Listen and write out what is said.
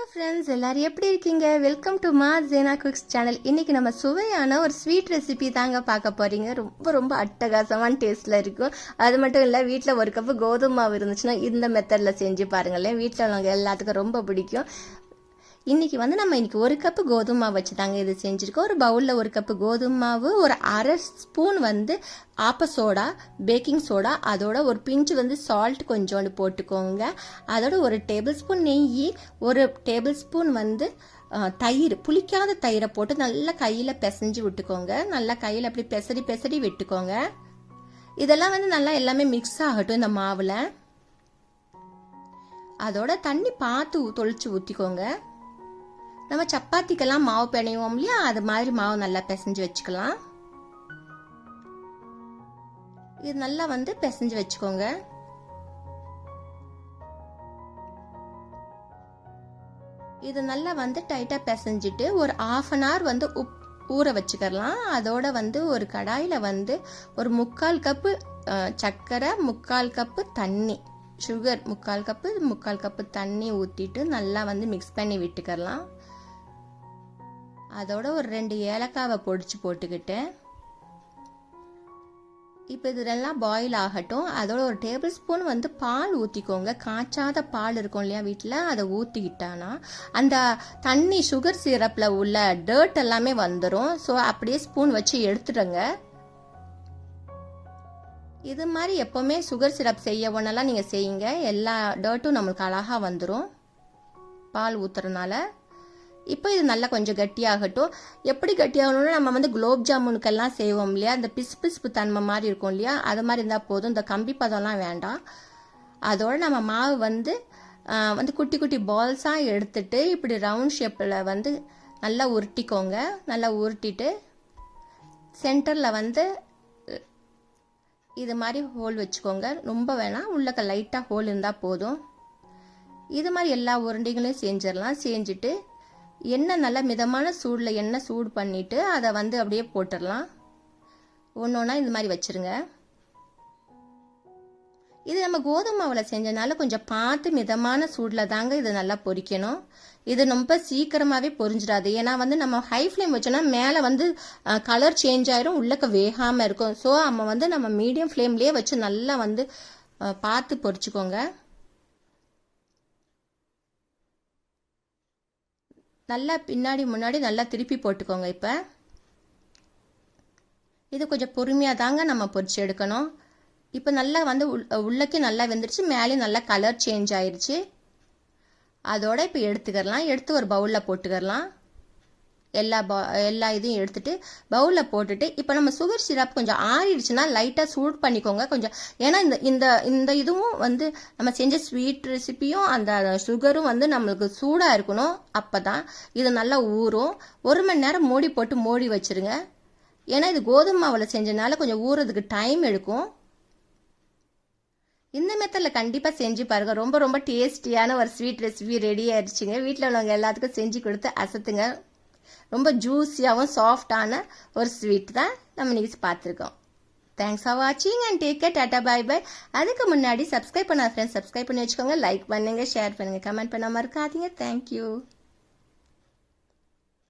Hello friends எல்லோரும் எப்படி இருக்கீங்க? வெல்கம் டு மா ஜேனா குக்ஸ் சேனல் இன்றைக்கி நம்ம சுவையான ஒரு ஸ்வீட் ரெசிபி தாங்க பார்க்க போகிறீங்க ரொம்ப ரொம்ப அட்டகாசமான டேஸ்ட்டில் இருக்கும் அது மட்டும் இல்லை வீட்டில் ஒரு கப்பு கோதுமை மாவு இருந்துச்சுன்னா இந்த மெத்தடில் செஞ்சு பாருங்களேன். வீட்டில் உள்ளவங்க எல்லாத்துக்கும் ரொம்ப பிடிக்கும். இன்றைக்கி வந்து நம்ம இன்றைக்கி ஒரு கப்பு கோதுமை மாவு வச்சு தாங்க இது செஞ்சுருக்கோம். ஒரு பவுலில் ஒரு கப்பு கோதுமை மாவு ஒரு அரை ஸ்பூன் வந்து ஆப்ப சோடா பேக்கிங் சோடா அதோட ஒரு பிஞ்சு வந்து சால்ட் கொஞ்சோண்டு போட்டுக்கோங்க. அதோட ஒரு டேபிள் ஸ்பூன் நெய் ஒரு டேபிள் ஸ்பூன் வந்து தயிர் புளிக்காத தயிரை போட்டு நல்லா கையில் பிசைஞ்சு விட்டுக்கோங்க. நல்லா கையில் அப்படி பெசரி பெசரி விட்டுக்கோங்க. இதெல்லாம் வந்து நல்லா எல்லாமே மிக்ஸ் ஆகட்டும் இந்த மாவில். அதோட தண்ணி பார்த்து தொளிச்சு ஊற்றிக்கோங்க நம்ம சப்பாத்திக்கெல்லாம் மாவு பிணைவோம் இல்லையா? அது மாதிரி மாவு நல்லா பிசைஞ்சு வச்சுக்கலாம். இது நல்லா வந்து பிசைஞ்சு வச்சுக்கோங்க. இது நல்லா வந்து டைட்டாக பிசைஞ்சிட்டு ஒரு ஆஃப் அன் ஹவர் வந்து உப் ஊற வச்சுக்கலாம். அதோட வந்து ஒரு கடாயில் வந்து ஒரு முக்கால் கப்பு சர்க்கரை முக்கால் கப்பு தண்ணி சுகர் முக்கால் கப்பு முக்கால் கப்பு தண்ணி ஊற்றிட்டு நல்லா வந்து மிக்ஸ் பண்ணி விட்டுக்கலாம். அதோட ஒரு ரெண்டு ஏலக்காவை பொடிச்சு போட்டுக்கிட்டேன் இப்போ இதெல்லாம் பாயில் ஆகட்டும். அதோட ஒரு டேபிள் ஸ்பூன் வந்து பால் ஊற்றிக்கோங்க காய்ச்சாத பால் இருக்கும் இல்லையா வீட்டில் அதை ஊற்றிக்கிட்டானா அந்த தண்ணி சுகர் சிரப்பில் உள்ள டர்ட் எல்லாமே வந்துடும் ஸோ அப்படியே ஸ்பூன் வச்சு எடுத்துடுங்க. இது மாதிரி எப்போவுமே சுகர் சிரப் செய்ய ஒன்றெல்லாம் நீங்கள் செய்யுங்க. எல்லா டர்ட்டும் நம்மளுக்கு அழகாக வந்துடும் பால் ஊற்றுறதுனால இப்போ இது நல்லா கொஞ்சம் கட்டியாகட்டும். எப்படி கட்டியாகணும்னா நம்ம வந்து குலோப் ஜாமுனுக்கெல்லாம் செய்வோம் இல்லையா? இந்த பிசு பிசுப்பு தன்மை மாதிரி இருக்கும் இல்லையா? அது மாதிரி இருந்தால் போதும். இந்த கம்பி பதம்லாம் வேண்டாம். அதோட நம்ம மாவு வந்து வந்து குட்டி குட்டி பால்ஸாக எடுத்துட்டு இப்படி ரவுண்ட் ஷேப்பில் வந்து நல்லா உருட்டிக்கோங்க. நல்லா உருட்டிட்டு சென்டரில் வந்து இது மாதிரி ஹோல் வச்சுக்கோங்க. ரொம்ப வேணாம். உள்ளக்க லைட்டாக ஹோல் இருந்தால் போதும். இது மாதிரி எல்லா உருண்டைகளையும் செஞ்சிடலாம். செஞ்சுட்டு எண்ணெய் நல்லா மிதமான சூடில் எண்ணெய் சூடு பண்ணிவிட்டு அதை வந்து அப்படியே போட்டுடலாம். ஒன்று ஒன்றா இது மாதிரி வச்சுருங்க. இது நம்ம கோதுமை மாவில் செஞ்சனால கொஞ்சம் பார்த்து மிதமான சூடில் தாங்க இது நல்லா பொரிக்கணும் இது ரொம்ப சீக்கிரமாகவே பொரிஞ்சிடாது. ஏன்னா வந்து நம்ம ஹை ஃப்ளேம் வச்சோன்னா மேலே வந்து கலர் சேஞ்ச் ஆயிரும் உள்ளக்க வேகாமல் இருக்கும். ஸோ நம்ம வந்து நம்ம மீடியம் ஃப்ளேம்லேயே வச்சு நல்லா வந்து பார்த்து பொரிச்சுக்கோங்க. நல்லா பின்னாடி முன்னாடி நல்லா திருப்பி போட்டுக்கோங்க இப்போ. இது கொஞ்சம் பொறுமையாக தாங்க நம்ம பொறிச்சு எடுக்கணும். இப்போ நல்லா வந்து உள் உள்ளக்கே நல்லா வெந்துருச்சு மேலேயும் நல்லா கலர் சேஞ்ச் ஆயிடுச்சு அதோட இப்போ எடுத்துக்கிறலாம். எடுத்து ஒரு பவுலில் போட்டுக்கிறலாம். எல்லா பா எல்லா இதையும் எடுத்துட்டு பவுலில் போட்டுட்டு இப்போ நம்ம சுகர் சிரப் கொஞ்சம் ஆறிடுச்சுன்னா லைட்டாக சூட் பண்ணிக்கோங்க கொஞ்சம். ஏன்னா இந்த இந்த இந்த இதுவும் வந்து நம்ம செஞ்ச ஸ்வீட் ரெசிபியும் அந்த சுகரும் வந்து நம்மளுக்கு சூடாக இருக்கணும். அப்போ தான் இது நல்லா ஊறும். ஒரு மணி நேரம் மூடி போட்டு மூடி வச்சிருங்க. ஏன்னா இது கோதுமை மாவில் செஞ்சனால கொஞ்சம் ஊறதுக்கு டைம் எடுக்கும். இந்த மெத்தடில் கண்டிப்பாக செஞ்சு பாருங்கள் ரொம்ப ரொம்ப டேஸ்டியான ஒரு ஸ்வீட் ரெசிபி ரெடி ஆயிடுச்சுங்க. வீட்டில் உள்ளவங்க எல்லாத்துக்கும் செஞ்சு கொடுத்து அசத்துங்க. ரொம்ப ஜூஸியாகவும் சாஃப்டான ஒரு ஸ்வீட் தான் நம்ம இன்னைக்கு பார்த்துருக்கோம். தேங்க்ஸ் ஃபார் வாட்சிங் and take care tata bye bye அதுக்கு முன்னாடி சப்ஸ்கிரைப் பண்ண ஃப்ரெண்ட்ஸ் சப்ஸ்கிரைப் பண்ணி வச்சுக்கோங்க. லைக் பண்ணுங்க ஷேர் பண்ணுங்க கமெண்ட் பண்ணாமல் இருக்காதீங்க. தேங்க்யூ